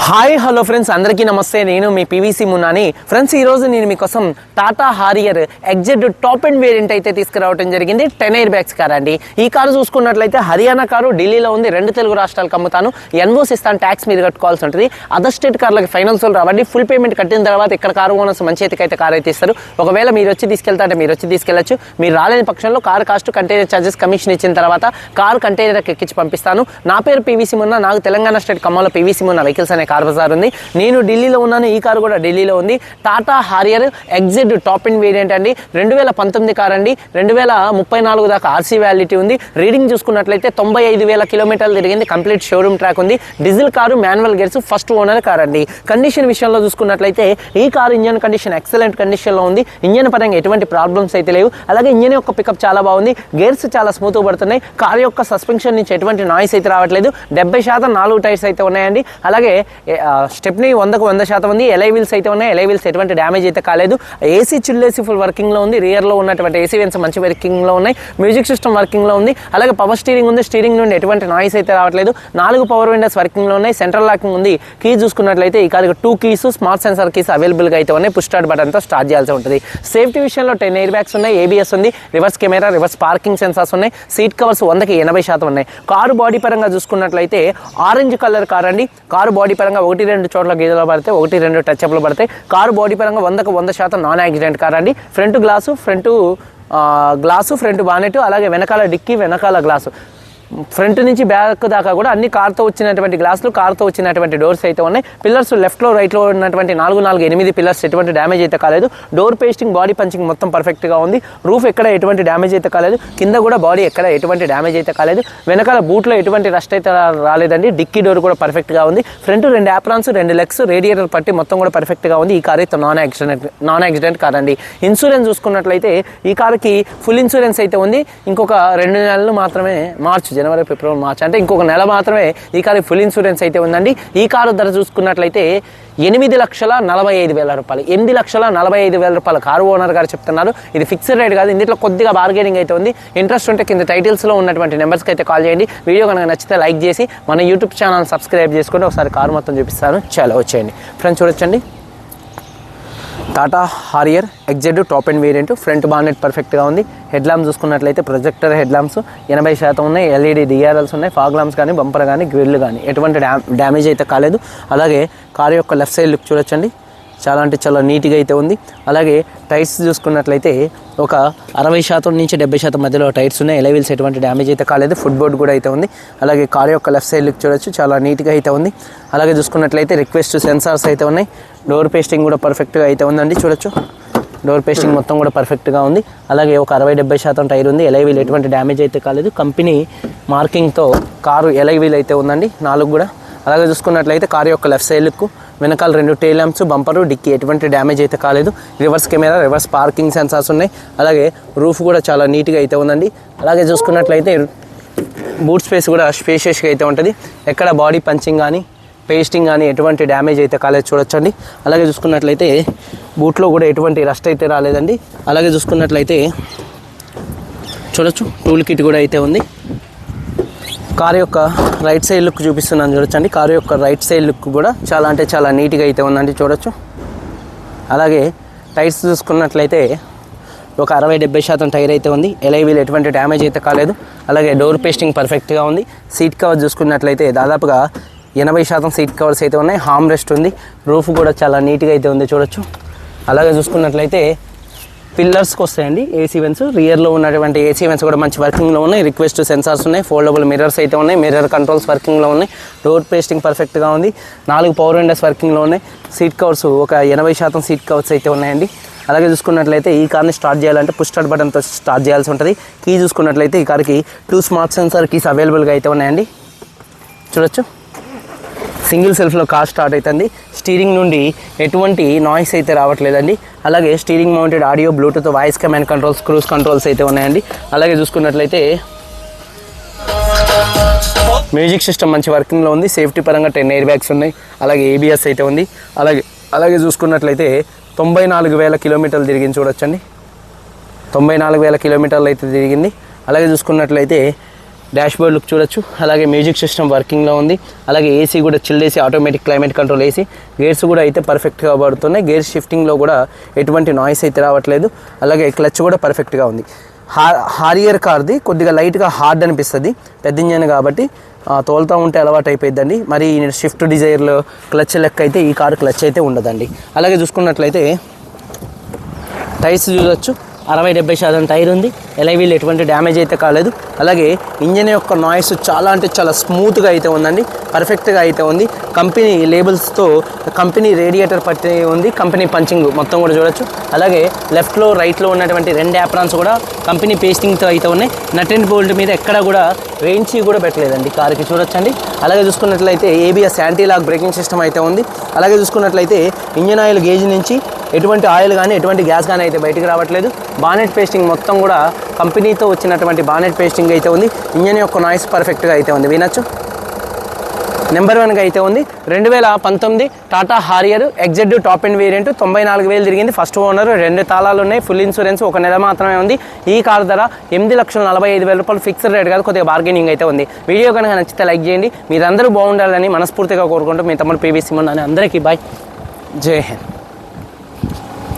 Hi hello friends అందరికీ నమస్తే. నేను మీ పీవీసీ మున్నాని. ఫ్రెండ్స్ ఈరోజు నేను మీకోసం Tata Harrier XZ top and variant అయితే తీసుకురావడం జరిగింది. టెన్ ఎయిర్ బ్యాగ్స్ కార్ అండి. ఈ కారు చూసుకున్నట్లయితే హర్యానా కారు ఢిల్లీలో ఉంది. రెండు తెలుగు రాష్ట్రాలకు అమ్ముతాను. ఎన్ఓస్ ఇస్తాను ట్యాక్స్ మీరు కట్టుకోవాల్సి ఉంటుంది. అదర్ స్టేట్ కార్లకి ఫైనాన్స్ రావండి. ఫుల్ పేమెంట్ కట్టిన తర్వాత ఇక్కడ కారు ఓనర్స్ మంచి చేతికి అయితే కార్ అయితే ఇస్తారు. ఒకవేళ మీరు వచ్చి తీసుకెళ్తారంటే మీరు వచ్చి తీసుకెళ్ళొచ్చు మీరు రాలేని పక్షంలో car cost container charges commission ఇచ్చిన తర్వాత కారు కంటైనర్ ఎక్కించి పంపిస్తాను. నా పేరు పీవీసీ మున్నా. నాకు తెలంగాణ స్టేట్ ఖమ్మంలో పీవీసీ మున్నా వెహికల్స్ అనే కార్ బజార్ ఉంది. నేను ఢిల్లీలో ఉన్నాను ఈ కారు కూడా ఢిల్లీలో ఉంది. Tata Harrier XZ top in variant అండి. రెండు వేల పంతొమ్మిది కార్ అండి. రెండు వేల ముప్పై నాలుగు దాకా ఆర్సీ వ్యాలిటీ ఉంది. రీడింగ్ చూసుకున్నట్లయితే తొంభై ఐదు వేల కిలోమీటర్లు తిరిగింది. కంప్లీట్ షోరూమ్ ట్రాక్ ఉంది. Diesel car manual gears first owner car అండి. కండిషన్ విషయంలో చూసుకున్నట్లయితే ఈ కారు ఇంజన్ కండిషన్ ఎక్సలెంట్ కండిషన్లో ఉంది. ఇంజన్ పరంగా ఎటువంటి ప్రాబ్లమ్స్ అయితే లేవు. అలాగే ఇంజన్ యొక్క పికప్ చాలా బాగుంది. గేర్స్ చాలా స్మూత్ పడుతున్నాయి. కార్ యొక్క సస్పెన్షన్ నుంచి ఎటువంటి నాయిస్ అయితే రావట్లేదు. డెబ్బై శాతం నాలుగు టైర్స్ అయితే ఉన్నాయండి. అలాగే స్టెప్ని వందకు వంద శాతం ఉంది. ఎలై వీల్స్ అయితే ఉన్నాయి. ఎలై వీల్స్ ఎటువంటి డ్యామేజ్ అయితే కాలేదు. ఏసీ చిల్లేసి ఫుల్ వర్కింగ్లో ఉంది. రియర్లో ఉన్నటువంటి ఏసీ వెన్స్ మంచి వర్కింగ్లో ఉన్నాయి. మ్యూజిక్ సిస్టమ్ వర్కింగ్లో ఉంది. అలాగే పవర్ స్టీరింగ్ ఉంది. స్టీరింగ్ నుండి ఎటువంటి నాయిస్ అయితే రావట్లేదు. నాలుగు పవర్ విండోస్ వర్కింగ్లో ఉన్నాయి. సెంట్రల్ లాకింగ్ ఉంది. కీ చూసుకున్నట్లయితే ఈ కాదు two keys smart sensor keys అవైలబుల్గా అయితే ఉన్నాయి. పుష్ స్టార్ట్ బటన్తో స్టార్ట్ చేయాల్సి ఉంటుంది. సేఫ్టీ విషయంలో టెన్ ఎయిర్ బ్యాగ్స్ ఉన్నాయి. ఏబిఎస్ ఉంది. Reverse camera reverse parking sensors ఉన్నాయి. సీట్ కవర్స్ వందకి ఎనభై శాతం ఉన్నాయి. కారు బాడీ పరంగా చూసుకున్నట్లయితే ఆరెంజ్ కలర్ కార్ అండి. కారు బాడీ పరంగా ఒకటి రెండు చోట్ల గీతలు పడితే ఒకటి రెండు టచ్ అప్లు పడతాయి. కారు బాడీ పరంగా వందకు వంద శాతం నాన్ యాక్సిడెంట్ కార్ అండి. Front glass front glass front bonnet అలాగే వెనకాల డిక్కీ వెనకాల గ్లాసు ఫ్రంట్ నుంచి బ్యాక్ దాకా కూడా అన్ని కార్తో వచ్చినటువంటి గ్లాసులు కార్తో వచ్చినటువంటి డోర్స్ అయితే ఉన్నాయి. పిల్లర్స్ లెఫ్ట్లో రైట్లో ఉన్నటువంటి నాలుగు నాలుగు ఎనిమిది పిల్లర్స్ ఎటువంటి డ్యామేజ్ అయితే కాలేదు. డోర్ పేస్టింగ్ బాడీ పంచింగ్ మొత్తం పర్ఫెక్ట్గా ఉంది. రూఫ్ ఎక్కడ ఎటువంటి డ్యామేజ్ అయితే కాలేదు. కింద కూడా బాడీ ఎక్కడ ఎటువంటి డ్యామేజ్ అయితే కాలేదు. వెనకాల బూట్లో ఎటువంటి రస్ట్ అయితే రాలేదండి. డిక్కీ డోర్ కూడా పర్ఫెక్ట్గా ఉంది. ఫ్రంట్ రెండు యాప్రాన్స్ రెండు లెగ్స్ రేడియేటర్ పట్టి మొత్తం కూడా పర్ఫెక్ట్గా ఉంది. ఈ కార్ అయితే non accident non accident car అండి. ఇన్సూరెన్స్ చూసుకున్నట్లయితే ఈ కార్కి ఫుల్ ఇన్సూరెన్స్ అయితే ఉంది. ఇంకొక రెండు నెలలు మాత్రమే మార్చ్ జనవరి ఫిబ్రవరి మార్చ్ అంటే ఇంకొక నెల మాత్రమే ఈ కారు ఫుల్ ఇన్సూరెన్స్ అయితే ఉందండి. ఈ కారు ధర చూసుకున్నట్లయితే ఎనిమిది లక్షల నలభై ఐదు వేల రూపాయలు. ఎనిమిది లక్షల నలభై ఐదు వేల రూపాయలు కారు ఓనర్ గారు చెప్తున్నారు. ఇది ఫిక్స్డ్ రేట్ కాదు ఇందులో కొద్దిగా బార్గెనింగ్ అయితే ఉంది. ఇంట్రెస్ట్ ఉంటే కింద టైటిల్స్లో ఉన్నటువంటి నెంబర్స్కి అయితే కాల్ చేయండి. వీడియో కనుక నచ్చితే లైక్ చేసి మన యూట్యూబ్ ఛానల్ సబ్స్క్రైబ్ చేసుకుంటే ఒకసారి కారు మొత్తం చూపిస్తాను. చాలా వచ్చేయండి. ఫ్రెండ్స్ చూడొచ్చండి. Tata Harrier XZ top and variant front bonnet పర్ఫెక్ట్గా ఉంది. హెడ్ లాంప్ చూసుకున్నట్లయితే ప్రొజెక్టర్ హెడ్ ల్యాంప్స్ ఎనభై శాతం ఉన్నాయి. ఎల్ఈడి డిఆర్ఎల్స్ ఉన్నాయి. ఫాగ్ ల్యాంప్స్ కానీ బంపర్ కానీ గ్రిల్ కానీ ఎటువంటి డ్యామేజ్ అయితే కాలేదు. అలాగే కార్ యొక్క లెఫ్ట్ సైడ్ లుక్ చూడొచ్చండి. చాలా అంటే చాలా నీట్గా అయితే ఉంది. అలాగే టైర్స్ చూసుకున్నట్లయితే ఒక అరవై శాతం నుంచి డెబ్బై శాతం మధ్యలో టైర్స్ ఉన్నాయి. ఎలవీల్స్ ఎటువంటి డ్యామేజ్ అయితే కాలేదు. ఫుట్ బోర్డ్ కూడా అయితే ఉంది. అలాగే కార్ యొక్క లెఫ్ట్ సైడ్ లుక్ చూడొచ్చు. చాలా నీట్గా అయితే ఉంది. అలాగే చూసుకున్నట్లయితే రిక్వెస్ట్ సెన్సార్స్ అయితే ఉన్నాయి. డోర్ పేస్టింగ్ కూడా పర్ఫెక్ట్గా అయితే ఉందండి. చూడొచ్చు. డోర్ పేస్టింగ్ మొత్తం కూడా పర్ఫెక్ట్గా ఉంది. అలాగే ఒక అరవై డెబ్బై శాతం టైర్ ఉంది. ఎలైవీల్ ఎటువంటి డ్యామేజ్ అయితే కాలేదు. కంపెనీ మార్కింగ్తో కారు ఎలైవీల్ అయితే ఉందండి. నాలుగు కూడా. అలాగే చూసుకున్నట్లయితే కారు యొక్క లెఫ్ట్ సైడ్ లుక్ వెనకాల రెండు టైల్ ల్యాంప్స్ బంపరు డిక్కి ఎటువంటి డ్యామేజ్ అయితే కాలేదు. Reverse camera reverse parking sensors ఉన్నాయి. అలాగే రూఫ్ కూడా చాలా నీట్గా అయితే ఉందండి. అలాగే చూసుకున్నట్లయితే బూట్ స్పేస్ కూడా స్పేషియస్గా అయితే ఉంటుంది. ఎక్కడ బాడీ పంచింగ్ కానీ పేస్టింగ్ కానీ ఎటువంటి డ్యామేజ్ అయితే కాలేదు చూడొచ్చండి. అలాగే చూసుకున్నట్లయితే బూట్లో కూడా ఎటువంటి రస్ట్ అయితే రాలేదండి. అలాగే చూసుకున్నట్లయితే చూడొచ్చు టూల్ కిట్ కూడా అయితే ఉంది. కారు యొక్క రైట్ సైడ్ లుక్ చూపిస్తున్నాను చూడొచ్చండి. కారు యొక్క రైట్ సైడ్ లుక్ కూడా చాలా అంటే చాలా నీట్గా అయితే ఉందండి చూడొచ్చు. అలాగే టైర్స్ చూసుకున్నట్లయితే ఒక అరవై డెబ్బై శాతం టైర్ అయితే ఉంది. ఎలైవీలు ఎటువంటి డ్యామేజ్ అయితే కాలేదు. అలాగే డోర్ పేస్టింగ్ పర్ఫెక్ట్గా ఉంది. సీట్ కవర్ చూసుకున్నట్లయితే దాదాపుగా ఎనభై శాతం సీట్ కవర్స్ అయితే ఉన్నాయి. హామ్ రెస్ట్ ఉంది. రూఫ్ కూడా చాలా నీట్గా అయితే ఉంది చూడొచ్చు. అలాగే చూసుకున్నట్లయితే పిల్లర్స్కి వస్తాయండి. ఏసీ వెన్స్ రియర్లో ఉన్నటువంటి ఏసీ వెన్స్ కూడా మంచి వర్కింగ్లో ఉన్నాయి. రిక్వెస్ట్ సెన్సార్స్ ఉన్నాయి. ఫోల్డబుల్ మిర్రర్స్ అయితే ఉన్నాయి. మిర్రర్ కంట్రోల్స్ వర్కింగ్లో ఉన్నాయి. డోర్ పేస్టింగ్ పర్ఫెక్ట్గా ఉంది. నాలుగు పవర్ విండోస్ వర్కింగ్లో ఉన్నాయి. సీట్ కవర్స్ ఒక ఎనభై శాతం సీట్ కవర్స్ అయితే ఉన్నాయండి. అలాగే చూసుకున్నట్లయితే ఈ కార్ని స్టార్ట్ చేయాలంటే పుష్ స్టార్ట్ బటన్తో స్టార్ట్ చేయాల్సి ఉంటుంది. కీ చూసుకున్నట్లయితే ఈ కార్కి టూ స్మార్ట్ సెన్సార్ కీస్ అవైలబుల్గా అయితే ఉన్నాయండి. చూడొచ్చు. సింగిల్ సెల్ఫ్లో కార్ స్టార్ట్ అవుతుంది స్టీరింగ్ నుండి ఎటువంటి నాయిస్ అయితే రావట్లేదండి. అలాగే steering mounted audio bluetooth voice command controls cruise controls అయితే ఉన్నాయండి. అలాగే చూసుకున్నట్లయితే మ్యూజిక్ సిస్టమ్ మంచి వర్కింగ్లో ఉంది. సేఫ్టీ పరంగా టెన్ ఎయిర్ బ్యాగ్స్ ఉన్నాయి. అలాగే ఏబిఎస్ అయితే ఉంది. అలాగే అలాగే చూసుకున్నట్లయితే తొంభై నాలుగు వేల కిలోమీటర్లు తిరిగింది చూడొచ్చండి. తొంభై నాలుగు వేల కిలోమీటర్లు అయితే తిరిగింది. అలాగే చూసుకున్నట్లయితే డాష్ బోర్డ్ లుక్ చూడొచ్చు. అలాగే మ్యూజిక్ సిస్టమ్ వర్కింగ్లో ఉంది. అలాగే ఏసీ కూడా chill AC automatic climate control AC. Gears కూడా అయితే పర్ఫెక్ట్గా పడుతున్నాయి. గేర్ షిఫ్టింగ్లో కూడా ఎటువంటి నాయిస్ అయితే రావట్లేదు. అలాగే క్లచ్ కూడా పర్ఫెక్ట్గా ఉంది. హా హారియర్ కార్ది కొద్దిగా లైట్గా హార్డ్ అనిపిస్తుంది. పెద్ద ఇంజన్ కాబట్టి తోలుతూ ఉంటే అలవాటు అయిపోయిందండి మరి షిఫ్ట్ డిజైర్లో క్లచ్ లెక్క అయితే ఈ కారు క్లచ్ అయితే ఉండదండి. అలాగే చూసుకున్నట్లయితే టైర్స్ చూడొచ్చు. అరవై డెబ్బై శాతం టైర్ ఉంది. ఎలైవీల్ ఎటువంటి డ్యామేజ్ అయితే కాలేదు. అలాగే ఇంజన్ యొక్క నాయిస్ చాలా అంటే చాలా స్మూత్గా అయితే ఉందండి. పర్ఫెక్ట్గా అయితే ఉంది. కంపెనీ లేబుల్స్తో కంపెనీ రేడియేటర్ పట్టి ఉంది. కంపెనీ పంచింగ్ మొత్తం కూడా చూడొచ్చు. అలాగే లెఫ్ట్లో రైట్లో ఉన్నటువంటి రెండు యాప్రాన్స్ కూడా కంపెనీ పేస్టింగ్తో అయితే ఉన్నాయి. నట్ అండ్ బోల్ట్ మీద ఎక్కడ కూడా వేయించి కూడా పెట్టలేదండి కారుకి. చూడొచ్చండి. అలాగే చూసుకున్నట్లయితే ABS anti lock braking system అయితే ఉంది. అలాగే చూసుకున్నట్లయితే ఇంజన్ ఆయిల్ గేజ్ నుంచి ఎటువంటి ఆయిల్ కానీ ఎటువంటి గ్యాస్ కానీ అయితే బయటికి రావట్లేదు. బానెట్ పేస్టింగ్ మొత్తం కూడా కంపెనీతో వచ్చినటువంటి బానెట్ పేస్టింగ్ అయితే ఉంది. ఇంజన్ యొక్క నాయిస్ పర్ఫెక్ట్గా అయితే ఉంది. వినొచ్చు? నెంబర్ వన్గా అయితే ఉంది. రెండు వేల పంతొమ్మిది Tata Harrier XZ top and variant తొంభై నాలుగు వేలు తిరిగింది. ఫస్ట్ ఓనర్ రెండు తాళాలు ఉన్నాయి. ఫుల్ ఇన్సూరెన్స్ ఒక నెల మాత్రమే ఉంది. ఈ కారు ధర ఎనిమిది లక్షల నలభై ఐదు వేల రూపాయలు ఫిక్స్డ్ రేట్ కాదు కొద్దిగా బార్గెనింగ్ అయితే ఉంది. వీడియో కనుక నచ్చితే లైక్ చేయండి. మీరందరూ బాగుండాలని మనస్ఫూర్తిగా కోరుకుంటూ మీ తమ్ముడు పీవీసీ అని అందరికీ బాయ్ జై హింద్.